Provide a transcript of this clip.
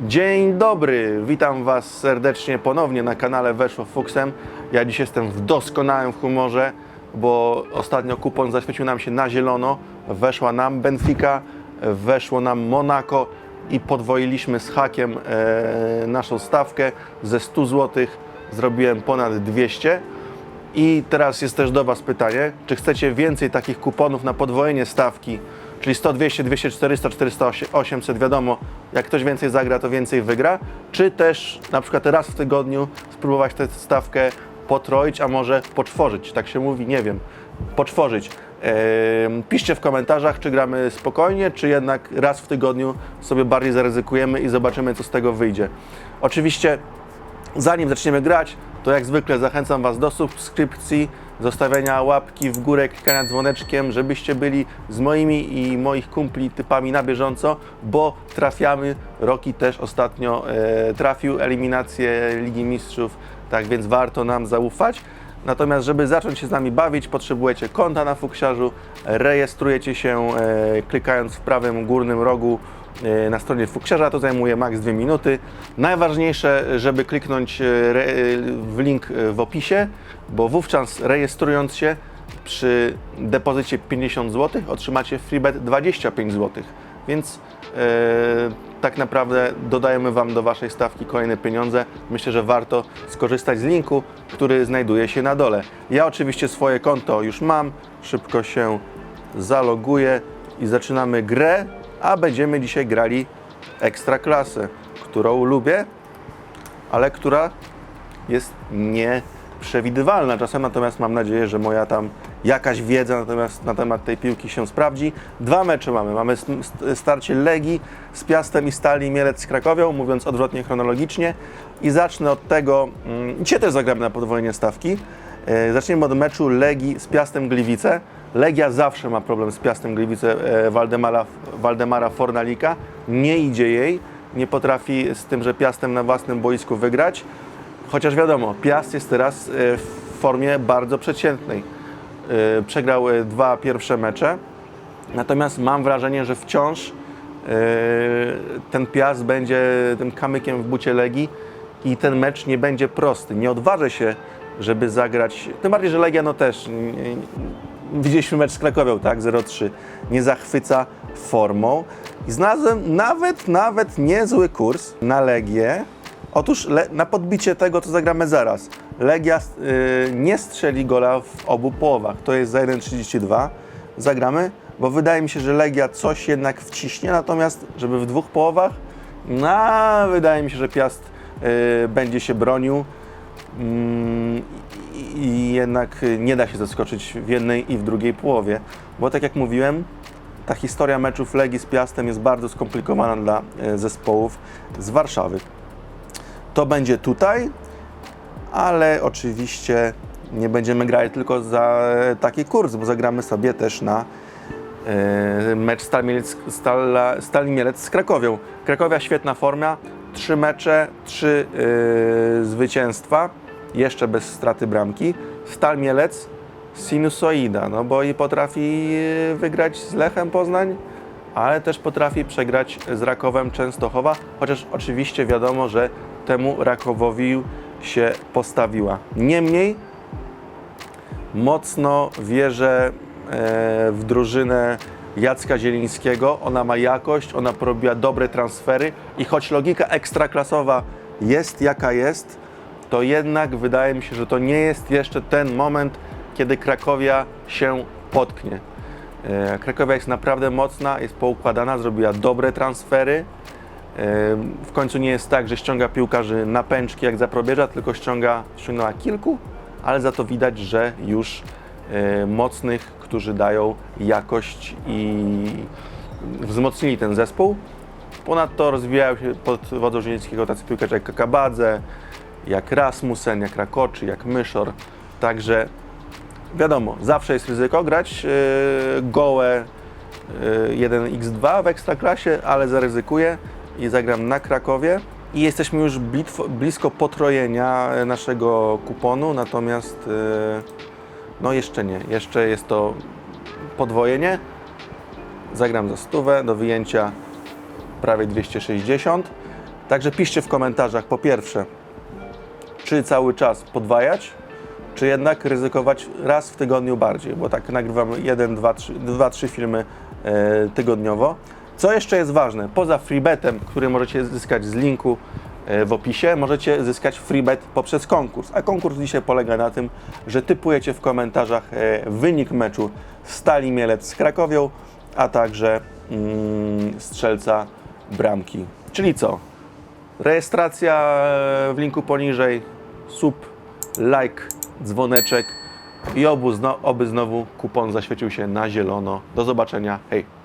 Dzień dobry, witam Was serdecznie ponownie na kanale Weszło Fuksem. Ja dziś jestem w doskonałym humorze, bo ostatnio kupon zaświecił nam się na zielono. Weszła nam Benfica, weszło nam Monaco i podwoiliśmy z hakiem e, naszą stawkę ze 100 zł. Zrobiłem ponad 200. I teraz jest też do Was pytanie, czy chcecie więcej takich kuponów na podwojenie stawki, czyli 100, 200, 200, 400, 400, 800, wiadomo, jak ktoś więcej zagra, to więcej wygra, czy też na przykład raz w tygodniu spróbować tę stawkę potroić, a może poczworzyć, tak się mówi, nie wiem, poczworzyć. Piszcie w komentarzach, czy gramy spokojnie, czy jednak raz w tygodniu sobie bardziej zaryzykujemy i zobaczymy, co z tego wyjdzie. Oczywiście Zanim zaczniemy grać, to jak zwykle zachęcam Was do subskrypcji, zostawiania łapki w górę, klikania dzwoneczkiem, żebyście byli z moimi i moich kumpli typami na bieżąco, bo trafiamy. Roki też ostatnio e, trafił eliminację Ligi Mistrzów, tak więc warto nam zaufać. Natomiast, żeby zacząć się z nami bawić, potrzebujecie konta na Fuksiarzu, rejestrujecie się e, klikając w prawym górnym rogu na stronie Fuksiarza, to zajmuje maks 2 minuty. Najważniejsze, żeby kliknąć e, re, w link e, w opisie, bo wówczas rejestrując się przy depozycie 50 zł otrzymacie freebet 25 zł. Więc e, tak naprawdę dodajemy Wam do Waszej stawki kolejne pieniądze. Myślę, że warto skorzystać z linku, który znajduje się na dole. Ja oczywiście swoje konto już mam, szybko się zaloguję i zaczynamy grę, a będziemy dzisiaj grali ekstra klasę, którą lubię, ale która jest nieprzewidywalna czasem, natomiast mam nadzieję, że moja tam jakaś wiedza natomiast na temat tej piłki się sprawdzi. Dwa mecze mamy. Mamy starcie Legii z Piastem i Stali Mielec z Krakowią, mówiąc odwrotnie chronologicznie. I zacznę od tego, mm, dzisiaj też zagramy na podwojenie stawki. E, Zaczniemy od meczu Legii z Piastem Gliwice. Legia zawsze ma problem z Piastem Gliwice e, Waldemara, Waldemara Fornalika. Nie idzie jej, nie potrafi z tym, że Piastem na własnym boisku wygrać. Chociaż wiadomo, Piast jest teraz e, w formie bardzo przeciętnej. E, Przegrał dwa pierwsze mecze, natomiast mam wrażenie, że wciąż ten Piast będzie tym kamykiem w bucie Legii i ten mecz nie będzie prosty. Nie odważę się, żeby zagrać, tym bardziej, że Legia no też, widzieliśmy mecz z Krakowią, tak, 0-3, nie zachwyca formą i znalazłem nawet, nawet niezły kurs na Legię, Otóż le, na podbicie tego, co zagramy zaraz. Legia y, nie strzeli gola w obu połowach. To jest za 1,32. Zagramy, bo wydaje mi się, że Legia coś jednak wciśnie, natomiast żeby w dwóch połowach, no, wydaje mi się, że Piast y, będzie się bronił. Mm, i- jednak nie da się zaskoczyć w jednej i w drugiej połowie, bo tak jak mówiłem, ta historia meczów Legii z Piastem jest bardzo skomplikowana dla y, zespołów z Warszawy. To będzie tutaj, ale oczywiście nie będziemy grali tylko za taki kurs, bo zagramy sobie też na e, mecz Stal Mielec, z Krakowią. Krakowia świetna forma, trzy mecze, trzy e, zwycięstwa, jeszcze bez straty bramki. Stal Mielec sinusoida, no bo i potrafi e, wygrać z Lechem Poznań, ale też potrafi przegrać z Rakowem Częstochowa, chociaż oczywiście wiadomo, że temu Rakowowi się postawiła. Niemniej mocno wierzę e, w drużynę Jacka Zielińskiego. Ona ma jakość, ona porobiła dobre transfery i choć logika ekstraklasowa jest jaka jest, to jednak wydaje mi się, że to nie jest jeszcze ten moment, kiedy Krakowia się potknie. E, Krakowia jest naprawdę mocna, jest poukładana, zrobiła dobre transfery. E, W końcu nie jest tak, że ściąga piłkarzy na pęczki jak za probierza, tylko ściąga, ściągnęła kilku, ale za to widać, że już e, mocnych, którzy dają jakość i wzmocnili ten zespół. Ponadto rozwijają się pod wodą Zielińskiego tacy piłkarze jak Kakabadze, jak Rasmussen, jak Rakoczy, jak Myszor. Także wiadomo, zawsze jest ryzyko grać yy, gołe yy, 1x2 w ekstraklasie, ale zaryzykuję i zagram na Krakowie. I jesteśmy już blitw, blisko potrojenia naszego kuponu, natomiast yy, no jeszcze nie. Jeszcze jest to podwojenie. Zagram za stówę do wyjęcia prawie 260. Także piszcie w komentarzach po pierwsze, czy cały czas podwajać, czy jednak ryzykować raz w tygodniu bardziej, bo tak nagrywam jeden, dwa, trzy, dwa, trzy filmy e, tygodniowo. Co jeszcze jest ważne, poza freebetem, który możecie zyskać z linku e, w opisie, możecie zyskać freebet poprzez konkurs. A konkurs dzisiaj polega na tym, że typujecie w komentarzach e, wynik meczu Stali Mielec z Krakowią, a także mm, strzelca bramki. Czyli co? Rejestracja w linku poniżej, sub, like, dzwoneczek i obu, oby znowu kupon zaświecił się na zielono. Do zobaczenia, hej!